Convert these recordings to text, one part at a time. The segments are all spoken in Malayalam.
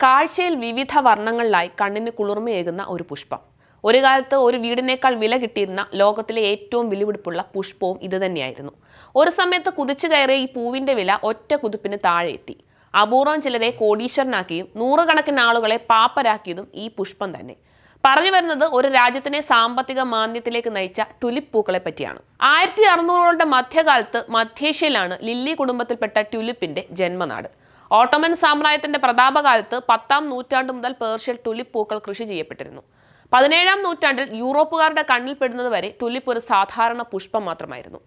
കാഴ്ചയിൽ വിവിധ വർണങ്ങളിലായി കണ്ണിന് കുളിർമയേകുന്ന ഒരു പുഷ്പം. ഒരു കാലത്ത് ഒരു വീടിനേക്കാൾ വില കിട്ടിയിരുന്ന ലോകത്തിലെ ഏറ്റവും വിലപിടിപ്പുള്ള പുഷ്പവും ഇതുതന്നെയായിരുന്നു ഒരു സമയത്ത് കുതിച്ചു കയറിയ ഈ പൂവിന്റെ വില ഒറ്റ കുതിപ്പിന് താഴെ എത്തി. അപൂർവം ചിലരെ കോടീശ്വരനാക്കിയും നൂറുകണക്കിന് ആളുകളെ പാപ്പരാക്കിയതും ഈ പുഷ്പം തന്നെ. പറഞ്ഞു വരുന്നത് ഒരു രാജ്യത്തിനെ സാമ്പത്തിക മാന്ദ്യത്തിലേക്ക് നയിച്ച ടുലിപ്പ് പൂക്കളെ പറ്റിയാണ്. ആയിരത്തി അറുന്നൂറുകളുടെ മധ്യകാലത്ത് മധ്യേഷ്യയിലാണ് ലില്ലി കുടുംബത്തിൽപ്പെട്ട ടുലിപ്പിന്റെ ജന്മനാട്. ഓട്ടോമൻ സാമ്രാജ്യത്തിന്റെ പ്രതാപകാലത്ത് പത്താം നൂറ്റാണ്ട് മുതൽ പേർഷ്യൽ ടുലിപ്പ് പൂക്കൾ കൃഷി ചെയ്യപ്പെട്ടിരുന്നു. പതിനേഴാം നൂറ്റാണ്ടിൽ യൂറോപ്പുകാരുടെ കണ്ണിൽപ്പെടുന്നത് വരെ ടുലിപ്പ് ഒരു സാധാരണ പുഷ്പം മാത്രമായിരുന്നു.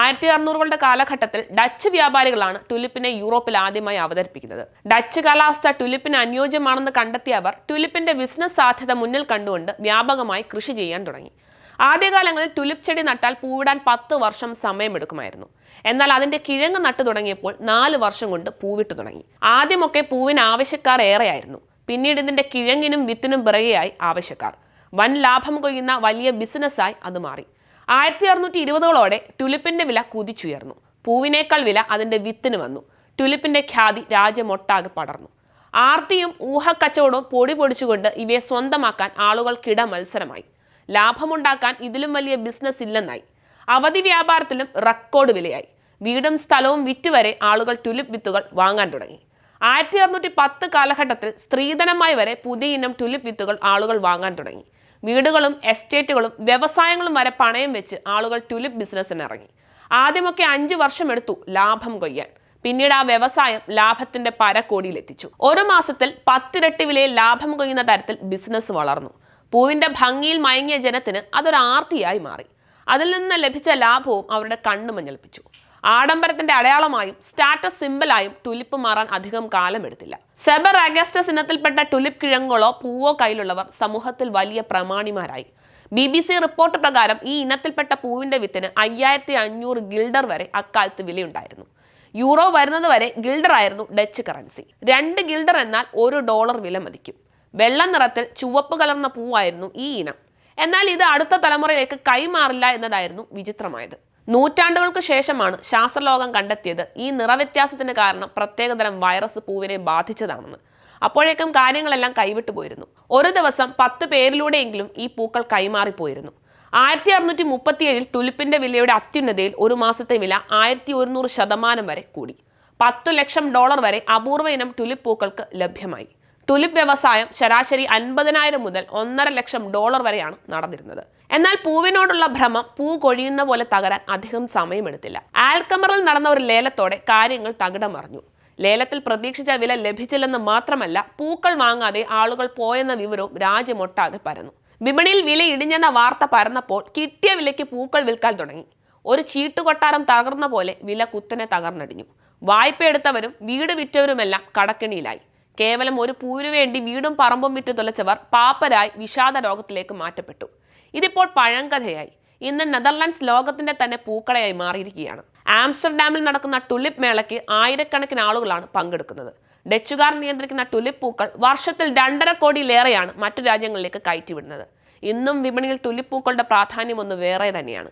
ആയിരത്തി അറുന്നൂറുകളുടെ കാലഘട്ടത്തിൽ ഡച്ച് വ്യാപാരികളാണ് ടുലിപ്പിനെ യൂറോപ്പിൽ ആദ്യമായി അവതരിപ്പിക്കുന്നത്. ഡച്ച് കാലാവസ്ഥ ടുലിപ്പിന് അനുയോജ്യമാണെന്ന് കണ്ടെത്തിയ അവർ ടുലിപ്പിന്റെ ബിസിനസ് സാധ്യത മുന്നിൽ കണ്ടുകൊണ്ട് വ്യാപകമായി കൃഷി ചെയ്യാൻ തുടങ്ങി. ആദ്യകാലങ്ങളിൽ ടുലിപ്പ് ചെടി നട്ടാൽ പൂവിടാൻ പത്ത് വർഷം സമയമെടുക്കുമായിരുന്നു. എന്നാൽ അതിന്റെ കിഴങ്ങ് നട്ടു തുടങ്ങിയപ്പോൾ നാല് വർഷം കൊണ്ട് പൂവിട്ടു തുടങ്ങി. ആദ്യമൊക്കെ പൂവിന് ആവശ്യക്കാർ ഏറെയായിരുന്നു. പിന്നീട് ഇതിന്റെ കിഴങ്ങിനും വിത്തിനും പിറകെയായി ആവശ്യക്കാർ. വൻ ലാഭം കൊയ്യുന്ന വലിയ ബിസിനസ്സായി അത് മാറി. ആയിരത്തി അറുന്നൂറ്റി ഇരുപതുകളോടെ ടുലിപ്പിന്റെ വില കുതിച്ചുയർന്നു. പൂവിനേക്കാൾ വില അതിന്റെ വിത്തിന് വന്നു. ടുലിപ്പിന്റെ ഖ്യാതി രാജ്യമൊട്ടാകെ പടർന്നു. ആർത്തിയും ഊഹക്കച്ചവടവും പൊടി പൊടിച്ചുകൊണ്ട് ഇവയെ സ്വന്തമാക്കാൻ ആളുകൾക്കിട മത്സരമായി ലാഭമുണ്ടാക്കാൻ ഇതിലും വലിയ ബിസിനസ് ഇല്ലെന്നായി. അവധി വ്യാപാരത്തിലും റെക്കോർഡ് വിലയായി. വീടും സ്ഥലവും വിറ്റുവരെ ആളുകൾ ടുലിപ്പ് വിത്തുകൾ വാങ്ങാൻ തുടങ്ങി. ആയിരത്തി അറുന്നൂറ്റി പത്ത് കാലഘട്ടത്തിൽ സ്ത്രീധനമായി വരെ പുതിയ ഇനം ടുലിപ്പ് വിത്തുകൾ ആളുകൾ വാങ്ങാൻ തുടങ്ങി. വീടുകളും എസ്റ്റേറ്റുകളും വ്യവസായങ്ങളും വരെ പണയം വെച്ച് ആളുകൾ ടുലിപ്പ് ബിസിനസ്സിന് ഇറങ്ങി. ആദ്യമൊക്കെ അഞ്ചു വർഷം എടുത്തു ലാഭം കൊയ്യാൻ. പിന്നീട് ആ വ്യവസായം ലാഭത്തിന്റെ പരക്കോടിയിലെത്തിച്ചു. ഒരു മാസത്തിൽ പത്തിരട്ടി വിലയിൽ ലാഭം കൊയ്യുന്ന തരത്തിൽ ബിസിനസ് വളർന്നു. പൂവിന്റെ ഭംഗിയിൽ മയങ്ങിയ ജനത്തിന് അതൊരു ആർത്തിയായി മാറി. അതിൽ നിന്ന് ലഭിച്ച ലാഭവും അവരുടെ കണ്ണു മഞ്ഞളിപ്പിച്ചു. ആഡംബരത്തിന്റെ അടയാളമായും സ്റ്റാറ്റസ് സിമ്പിളായും ടുലിപ്പ് മാറാൻ അധികം കാലമെടുത്തില്ല. സെബർ അഗസ്റ്റസ് ഇനത്തിൽപ്പെട്ട ടുലിപ്പ് കിഴങ്ങുകളോ പൂവോ കയ്യിലുള്ളവർ സമൂഹത്തിൽ വലിയ പ്രമാണിമാരായി. ബി ബി സി റിപ്പോർട്ട് പ്രകാരം ഈ ഇനത്തിൽപ്പെട്ട പൂവിന്റെ വിത്തിന് അയ്യായിരത്തി അഞ്ഞൂറ് ഗിൽഡർ വരെ അക്കാലത്ത് വിലയുണ്ടായിരുന്നു. യൂറോ വരുന്നത് വരെ ഗിൽഡർ ആയിരുന്നു ഡച്ച് കറൻസി. രണ്ട് ഗിൽഡർ എന്നാൽ ഒരു ഡോളർ വില മതിക്കും. വെള്ള നിറത്തിൽ ചുവപ്പ് കലർന്ന പൂവായിരുന്നു ഈ ഇനം. എന്നാൽ ഇത് അടുത്ത തലമുറയിലേക്ക് കൈമാറില്ല എന്നതായിരുന്നു വിചിത്രമായത്. നൂറ്റാണ്ടുകൾക്ക് ശേഷമാണ് ശാസ്ത്രലോകം കണ്ടെത്തിയത് ഈ നിറവ്യത്യാസത്തിന് കാരണം പ്രത്യേകതരം വൈറസ് പൂവിനെ ബാധിച്ചതാണെന്ന്. അപ്പോഴേക്കും കാര്യങ്ങളെല്ലാം കൈവിട്ടു പോയിരുന്നു. ഒരു ദിവസം പത്ത് പേരിലൂടെയെങ്കിലും ഈ പൂക്കൾ കൈമാറിപ്പോയിരുന്നു. ആയിരത്തി അറുന്നൂറ്റി മുപ്പത്തിയേഴിൽ തുലിപ്പിന്റെ വിലയുടെ അത്യുന്നതയിൽ ഒരു മാസത്തെ വില ആയിരത്തി ഒരുന്നൂറ് ശതമാനം വരെ കൂടി. പത്തു ലക്ഷം ഡോളർ വരെ അപൂർവ ഇനം ടുലിപ്പ് പൂക്കൾക്ക് ലഭ്യമായി. ടുലിപ്പ് വ്യവസായം ശരാശരി അൻപതിനായിരം മുതൽ ഒന്നര ലക്ഷം ഡോളർ വരെയാണ് നടന്നിരുന്നത്. എന്നാൽ പൂവിനോടുള്ള ഭ്രമം പൂ കൊഴിയുന്ന പോലെ തകരാൻ അധികം സമയമെടുത്തില്ല. ആൽക്കമറിൽ നടന്ന ഒരു ലേലത്തോടെ കാര്യങ്ങൾ തകിടം മറിഞ്ഞു ലേലത്തിൽ പ്രതീക്ഷിച്ച വില ലഭിച്ചില്ലെന്ന് മാത്രമല്ല പൂക്കൾ വാങ്ങാതെ ആളുകൾ പോയെന്ന വിവരവും രാജ്യമൊട്ടാകെ പരന്നു. വിപണിയിൽ വില ഇടിഞ്ഞെന്ന വാർത്ത പരന്നപ്പോൾ കിട്ടിയ വിലയ്ക്ക് പൂക്കൾ വിൽക്കാൻ തുടങ്ങി. ഒരു ചീട്ടുകൊട്ടാരം തകർന്ന പോലെ വില കുത്തനെ തകർന്നടിഞ്ഞു. വായ്പ എടുത്തവരും വീട് വിറ്റവരുമെല്ലാം കടക്കെണിയിലായി. കേവലം ഒരു പൂവിനു വേണ്ടി വീടും പറമ്പും വിറ്റ് തുലച്ചവർ പാപ്പരായി വിഷാദ ലോകത്തിലേക്ക് മാറ്റപ്പെട്ടു. ഇതിപ്പോൾ പഴങ്കഥയായി. ഇന്ന് നെതർലാൻഡ്സ് ലോകത്തിന്റെ തന്നെ പൂക്കളയായി മാറിയിരിക്കുകയാണ്. ആംസ്റ്റർഡാമിൽ നടക്കുന്ന ടുലിപ്പ് മേളയ്ക്ക് ആയിരക്കണക്കിന് ആളുകളാണ് പങ്കെടുക്കുന്നത്. ഡച്ചുകാർ നിയന്ത്രിക്കുന്ന ടുലിപ്പ് പൂക്കൾ വർഷത്തിൽ രണ്ടര കോടിയിലേറെയാണ് മറ്റു രാജ്യങ്ങളിലേക്ക് കയറ്റിവിടുന്നത്. ഇന്നും വിപണിയിൽ ടുലിപ്പ് പൂക്കളുടെ പ്രാധാന്യം ഒന്ന് വേറെ തന്നെയാണ്.